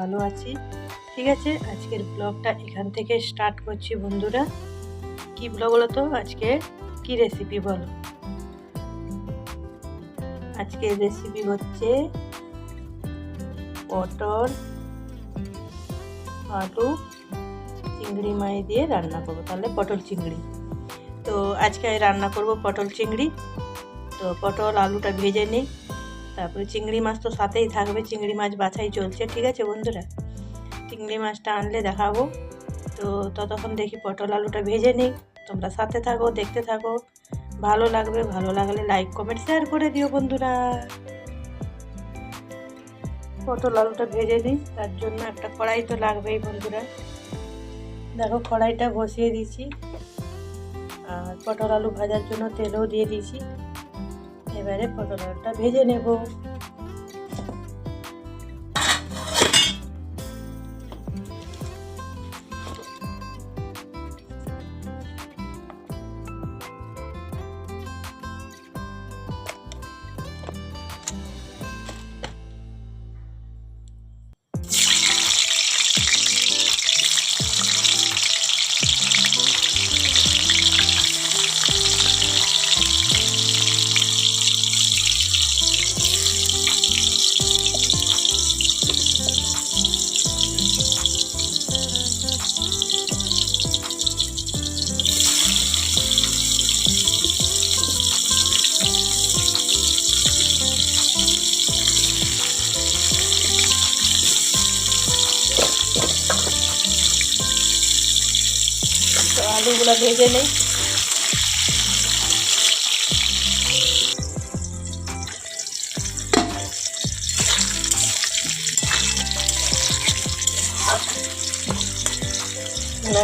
ভালো আছি। ঠিক আছে, আজকের ব্লগটা এখান থেকে স্টার্ট করছি বন্ধুরা। কি ব্লগ বলো তো? আজকে কি রেসিপি বলো? আজকের রেসিপি হচ্ছে পটল, আলু, চিংড়ি মাছ দিয়ে রান্না করব। তাহলে পটল চিংড়ি। তো আজকে আমি রান্না করব পটল চিংড়ি। তো পটল, আলুটা ভেজে নিই। তারপরে চিংড়ি মাছ তো সাথেই থাকবে, চিংড়ি মাছ বাছাই চলছে, ঠিক আছে বন্ধুরা? চিংড়ি মাছটা আনলে দেখাবো। তো ততক্ষণ দেখি পটল আলুটা ভেজে নিই। তোমরা সাথে থাকো, দেখতে থাকো। ভালো লাগবে, ভালো লাগলে লাইক কমেন্ট শেয়ার করে দিও বন্ধুরা। পটল আলুটা ভেজে দিই তার জন্য একটা কড়াই তো লাগবেই বন্ধুরা। দেখো কড়াইটা বসিয়ে দিয়েছি। আর পটল আলু ভাজার জন্য তেলও দিয়ে দিয়েছি। এবারে পটলটা ভেজে নেব। আলুগুলো ভেজে নেই।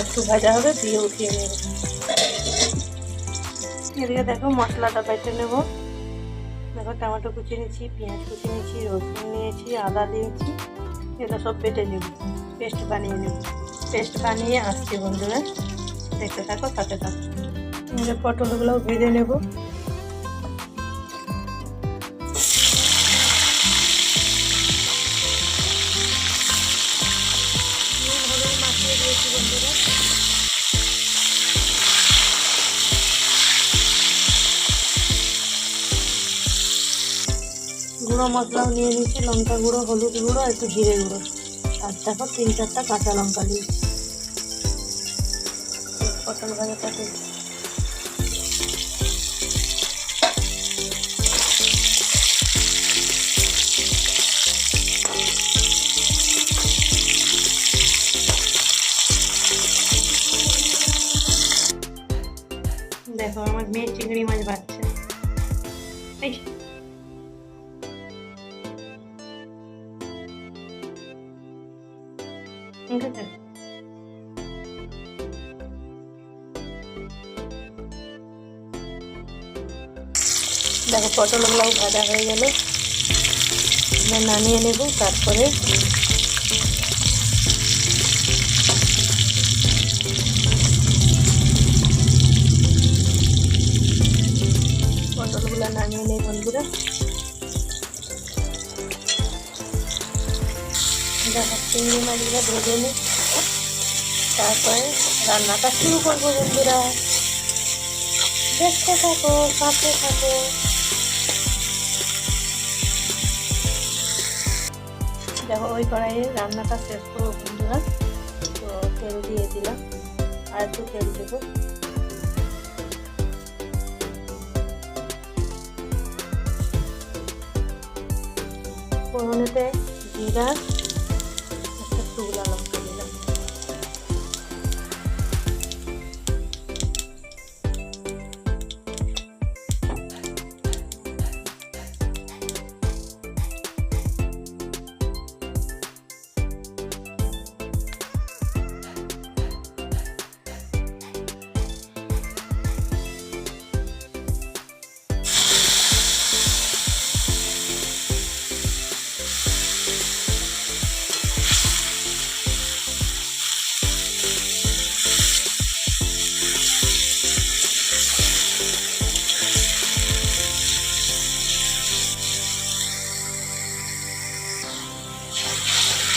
একটু ভাজা হবে, দিয়ে উঠিয়ে নেব। এদিকে দেখো মশলাটা বেটে নেব। দেখো টমেটো কুচি নিয়েছি, পেঁয়াজ কুচি নিয়েছি, রসুন নিয়েছি, আদা নিয়েছি এগুলো সব বেটে নেব। পেস্ট বানিয়ে নেব। পেস্ট বানিয়ে আসছি বন্ধুরা। দেখতে থাকো সাথে থাকো। এবারে পটলগুলোও ভেজে নেব। গুঁড়ো মশলাও নিয়ে নিচ্ছি লঙ্কা গুঁড়ো হলুদ গুঁড়ো একটু জিরে গুঁড়ো। আর দেখো তিন চারটা কাঁচা লঙ্কা দিয়েছি। পটল ভাজাটা দিয়েছি দেখো আমার মেয়ে চিংড়ি মাছ বাচ্চা এই ঠিক দেখো পটলগুলোও ভাজা হয়ে গেল। নামিয়ে নেব, তারপরে পটলগুলো নামিয়ে নেই বন্ধুরা। দেখো চিংড়ি মাছগুলো ভেজে নিই। তারপরে রান্নাটা শুরু করব বন্ধুরা। দেখতে থাকো, সাথে থাকো। দেখো, ওই কড়াইয়ে রান্নাটা শেষ করব বন্ধুরা। তো তেল দিয়ে দিলাম, আর একটু তেল দেবো। ফোড়নেতে জিরা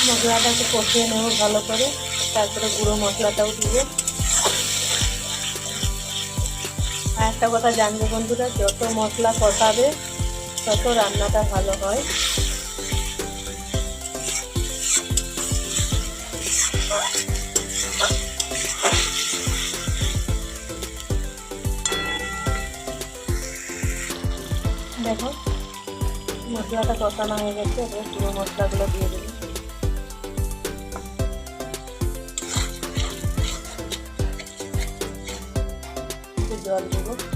মশলাটাকে কষিয়ে নেব ভালো করে। তারপরে গুঁড়ো মশলাটাও দিব আর একটা কথা জানবে বন্ধুরা, যত মশলা কষাবে, তত রান্নাটা ভালো হয়। দেখো, মশলাটা কষানো হয়ে গেছে, এবার পুরো মশলাগুলো দিয়ে দেবো। জল দেবো।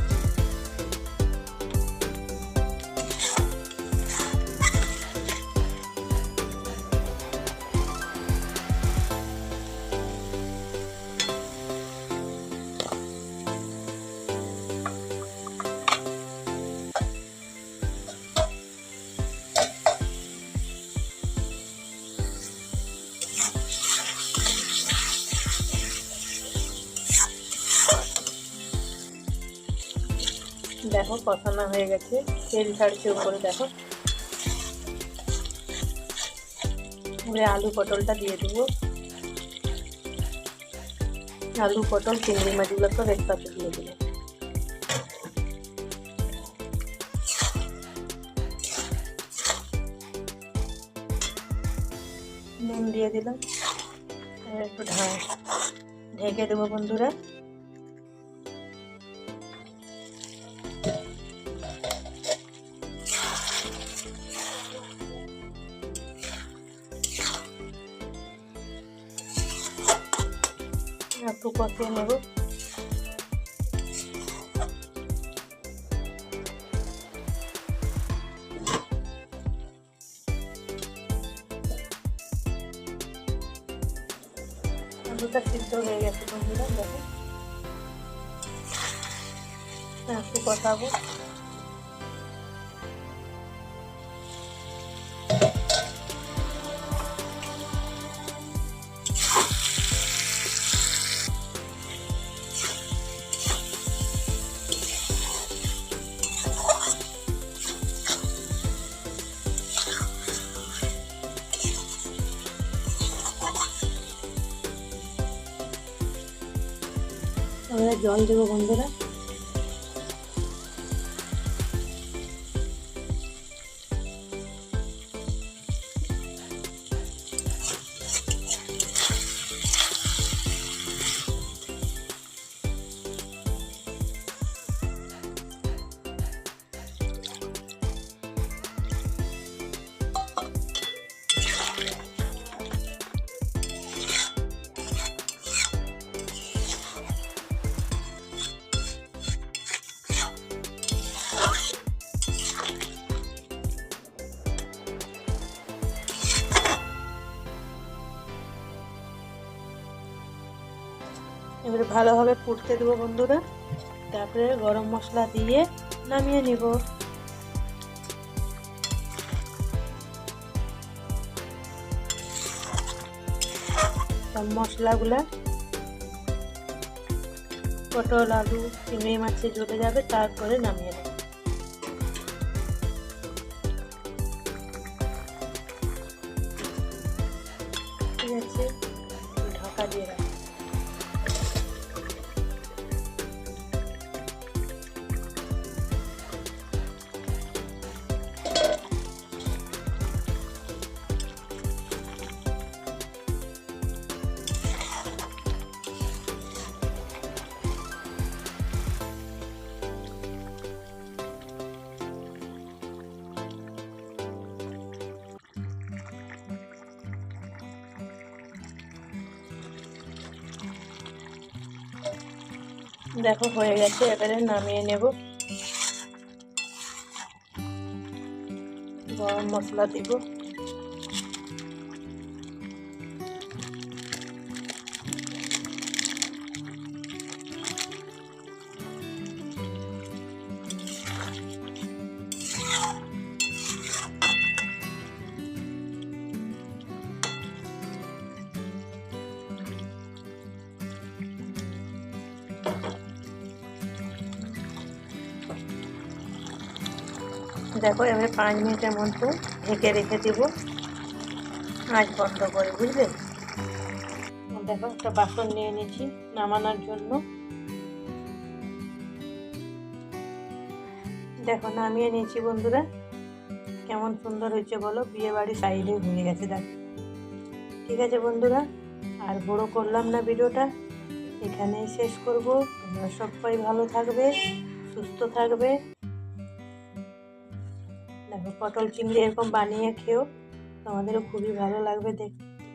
দেখো কষানো হয়ে গেছে। তেল ছাড়ছে উপরে, দেখো। এবারে আলু পটলটা দিয়ে দেবো। আলু পটল, চিংড়ি মাছগুলো তো একসাথে দিয়ে দেবো। নুন দিয়ে দিলাম। একটু ঢা ঢেকে দেবো বন্ধুরা। একটু কষিয়ে নেব আলুটা সিদ্ধ হয়ে গেছে বন্ধুরা দেখো একটু কষাবো আমরা জল দেবো বন্ধুরা। এবারে ভালোভাবে ফুটতে দেবো বন্ধুরা। তারপরে গরম মশলা দিয়ে নামিয়ে নিব। মশলাগুলা পটল, আলু, চিংড়ি মাছে জ্বলে যাবে, তারপরে নামিয়ে দেখো হয়ে গেছে এবারে নামিয়ে নেব। গরম মশলা দিব। দেখো, এবারে পাঁচ মিনিটের মতো ঢেকে রেখে দেব। আঁচ বন্ধ করে, বুঝলে? দেখো, একটা বাসন নিয়ে নিয়েছি নামানোর জন্য। দেখো, নামিয়ে নিয়েছি বন্ধুরা। কেমন সুন্দর হয়েছে বলো, বিয়ে বাড়ি সাইডে হয়ে গেছে, দেখ। ঠিক আছে বন্ধুরা, আর বড় করলাম না ভিডিওটা। এখানেই শেষ করব। তোমরা সবাই ভালো থাকবে, সুস্থ থাকবে। পটল চিংড়ি এরকম বানিয়ে খেও। তোমাদেরও খুবই ভালো লাগবে দেখ,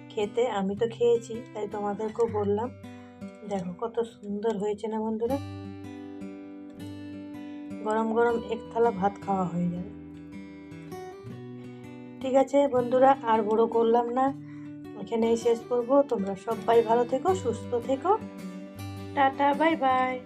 খেতে। আমি তো খেয়েছি, তাই তোমাদেরকেও বললাম। দেখো কত সুন্দর হয়েছে না বন্ধুরা? গরম গরম এক থালা ভাত খাওয়া হয়ে যাবে। ঠিক আছে বন্ধুরা, আর বড় করলাম না। এখানেই শেষ করব। তোমরা সবাই ভালো থেকো, সুস্থ থেকো। Ta ta, bye bye.